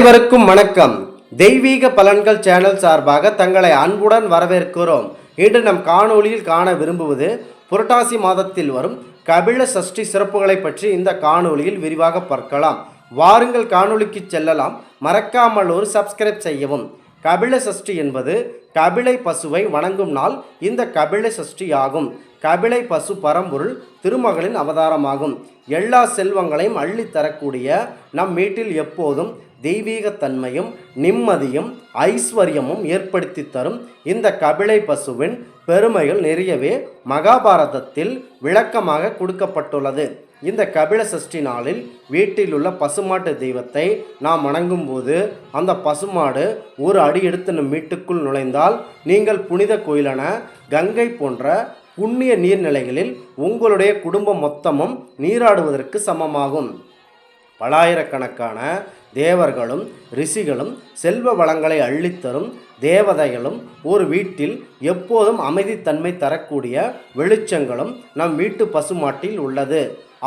அனைவருக்கும் வணக்கம். தெய்வீக பலன்கள் சேனல் சார்பாக தங்களை அன்புடன் வரவேற்கிறோம். இன்று நம் காணொளியில் காண விரும்புவது புரட்டாசி மாதத்தில் வரும் கபில சஷ்டி சிறப்புகளை பற்றி இந்த காணொளியில் விரிவாக பார்க்கலாம். வாருங்கள் காணொளிக்கு செல்லலாம். மறக்காமல் ஒரு சப்ஸ்கிரைப் செய்யவும். கபில சஷ்டி என்பது கபிலை பசுவை வணங்கும் நாள் இந்த கபில சஷ்டி ஆகும் கபிலை பசு பரம்பொருள் திருமகளின் அவதாரமாகும். எல்லா செல்வங்களையும் அள்ளித் தரக்கூடிய நம் வீட்டில் எப்போதும் தெய்வீகத்தன்மையும் நிம்மதியும் ஐஸ்வர்யமும் ஏற்படுத்தி தரும் இந்த கபிலை பசுவின் பெருமைகள் நிறையவே மகாபாரதத்தில் விளக்கமாக கொடுக்கப்பட்டுள்ளது. இந்த கபில சஷ்டி நாளில் வீட்டில் உள்ள பசுமாட்டு தெய்வத்தை நாம் வணங்கும்போது அந்த பசுமாடு ஒரு அடி எடுத்து நம் வீட்டுக்குள் நுழைந்தால் நீங்கள் புனித கோயிலான கங்கை போன்ற புண்ணிய நீர்நிலைகளில் உங்களுடைய குடும்பம் மொத்தமும் நீராடுவதற்கு சமமாகும். பலாயிரக்கணக்கான தேவர்களும் ரிஷிகளும் செல்வ வளங்களை அள்ளித்தரும் தேவதைகளும் ஒரு வீட்டில் எப்போதும் அமைதித்தன்மை தரக்கூடிய வெளிச்சங்களும் நம் வீட்டு பசுமாட்டில் உள்ளது.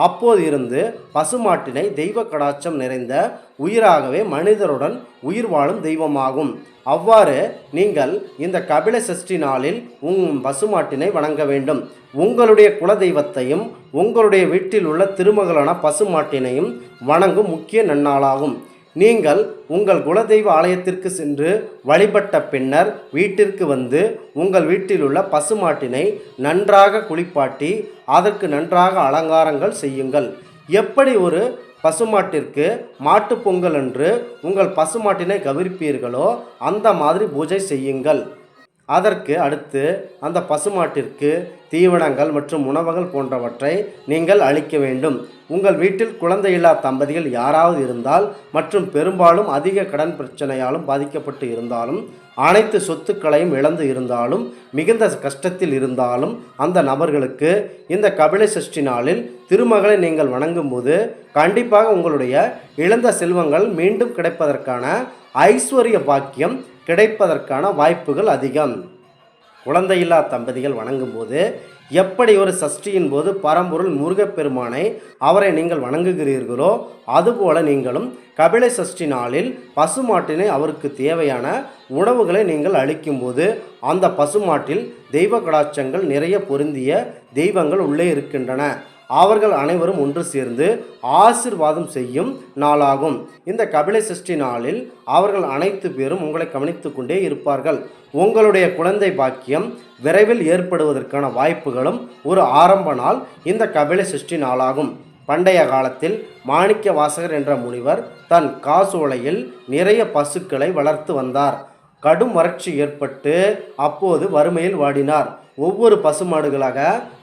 அப்போதிருந்து பசுமாட்டினை தெய்வ கடாட்சம் நிறைந்த உயிராகவே மனிதருடன் உயிர் வாழும் தெய்வமாகும். அவ்வாறு நீங்கள் இந்த கபில சஷ்டி நாளில் உங் பசுமாட்டினை வணங்க வேண்டும். உங்களுடைய குலதெய்வத்தையும் உங்களுடைய வீட்டில் உள்ள திருமகளான பசுமாட்டினையும் வணங்கும் முக்கிய நன்னாளாகும். நீங்கள் உங்கள் குலதெய்வ ஆலயத்திற்கு சென்று வழிபட்ட பின்னர் வீட்டிற்கு வந்து உங்கள் வீட்டிலுள்ள பசுமாட்டினை நன்றாக குளிப்பாட்டி அதற்கு நன்றாக அலங்காரங்கள் செய்யுங்கள். எப்படி ஒரு பசுமாட்டிற்கு மாட்டுப் பொங்கல் அன்று உங்கள் பசுமாட்டினை கவிர்ப்பீர்களோ அந்த மாதிரி பூஜை செய்யுங்கள். அதற்கு அடுத்து அந்த பசுமாட்டிற்கு தீவனங்கள் மற்றும் உணவுகள் போன்றவற்றை நீங்கள் அளிக்க வேண்டும். உங்கள் வீட்டில் குழந்தையில்லா தம்பதிகள் யாராவது இருந்தால் மற்றும் பெரும்பாலும் அதிக கடன் பிரச்சனையாலும் பாதிக்கப்பட்டு இருந்தாலும் அனைத்து சொத்துக்களையும் இழந்து இருந்தாலும் மிகுந்த கஷ்டத்தில் இருந்தாலும் அந்த நபர்களுக்கு இந்த கபிலை சஷ்டி நாளில் திருமகளை நீங்கள் வணங்கும்போது கண்டிப்பாக உங்களுடைய இழந்த செல்வங்கள் மீண்டும் கிடைப்பதற்கான ஐஸ்வர்ய பாக்கியம் கிடைப்பதற்கான வாய்ப்புகள் அதிகம். குழந்தையில்லா தம்பதிகள் வணங்கும்போது எப்படி ஒரு சஷ்டியின் போது பரம்பொருள் முருகப்பெருமானை அவரை நீங்கள் வணங்குகிறீர்களோ அதுபோல நீங்களும் கபிலை சஷ்டி நாளில் பசுமாட்டினை அவருக்கு தேவையான உணவுகளை நீங்கள் அளிக்கும்போது அந்த பசுமாட்டில் தெய்வ கடாட்சங்கள் நிறைய பொருந்திய தெய்வங்கள் உள்ளே இருக்கின்றன. அவர்கள் அனைவரும் ஒன்று சேர்ந்து ஆசிர்வாதம் செய்யும் நாளாகும். இந்த கபில சஷ்டி நாளில் அவர்கள் அனைத்து பேரும் உங்களை கவனித்து கொண்டே இருப்பார்கள். உங்களுடைய குழந்தை பாக்கியம் விரைவில் ஏற்படுவதற்கான வாய்ப்புகளும் ஒரு ஆரம்ப நாள் இந்த கபில சஷ்டி நாளாகும். பண்டைய காலத்தில் மாணிக்க வாசகர் என்ற முனிவர் தன் காசோலையில் நிறைய பசுக்களை வளர்த்து வந்தார். கடும் வறட்சி ஏற்பட்டு அப்போது வறுமையில் வாடினார். ஒவ்வொரு பசுமாடுகளாக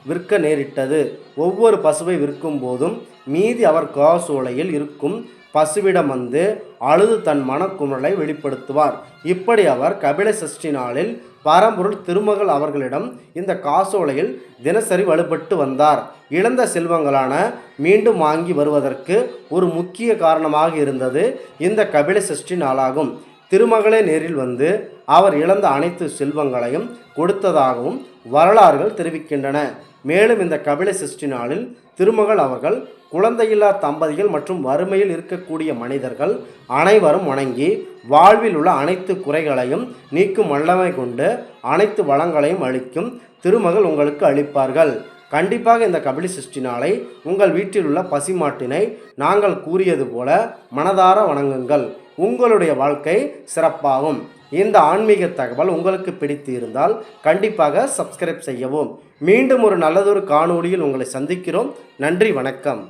விற்க நேரிட்டது. ஒவ்வொரு பசுவை விற்கும் போதும் மீதி அவர் காசோலையில் இருக்கும் பசுவிடம் வந்து அழுது தன் மனக்குமுறலை வெளிப்படுத்துவார். இப்படி அவர் கபில சஷ்டி நாளில் பரம்பொருள் திருமகள் அவர்களிடம் இந்த காசோலையில் தினசரி வலுப்பட்டு வந்தார். இழந்த செல்வங்களான மீண்டும் வாங்கி வருவதற்கு ஒரு முக்கிய காரணமாக இருந்தது இந்த கபில சஷ்டி நாளாகும். திருமகளே நேரில் வந்து அவர் இழந்த அனைத்து செல்வங்களையும் கொடுத்ததாகவும் வரலாறுகள் தெரிவிக்கின்றன. மேலும் இந்த கபில சிருஷ்டி நாளில் திருமகள் அவர்கள் குழந்தையில்லா தம்பதிகள் மற்றும் வறுமையில் இருக்கக்கூடிய மனிதர்கள் அனைவரும் வணங்கி வாழ்வில் உள்ள அனைத்து குறைகளையும் நீக்கும் வல்லமை கொண்டு அனைத்து வளங்களையும் அளிக்கும் திருமகள் உங்களுக்கு அளிப்பார்கள். கண்டிப்பாக இந்த கபிலி சிருஷ்டி நாளை உங்கள் வீட்டில் உள்ள பசிமாட்டினை நாங்கள் கூறியது போல மனதார வணங்குங்கள். உங்களுடைய வாழ்க்கை சிறப்பாகும். இந்த ஆன்மீக தகவல் உங்களுக்கு பிடித்து இருந்தால் கண்டிப்பாக சப்ஸ்கிரைப் செய்யவும். மீண்டும் ஒரு நல்லதொரு காணொளியில் உங்களை சந்திக்கிறோம். நன்றி வணக்கம்.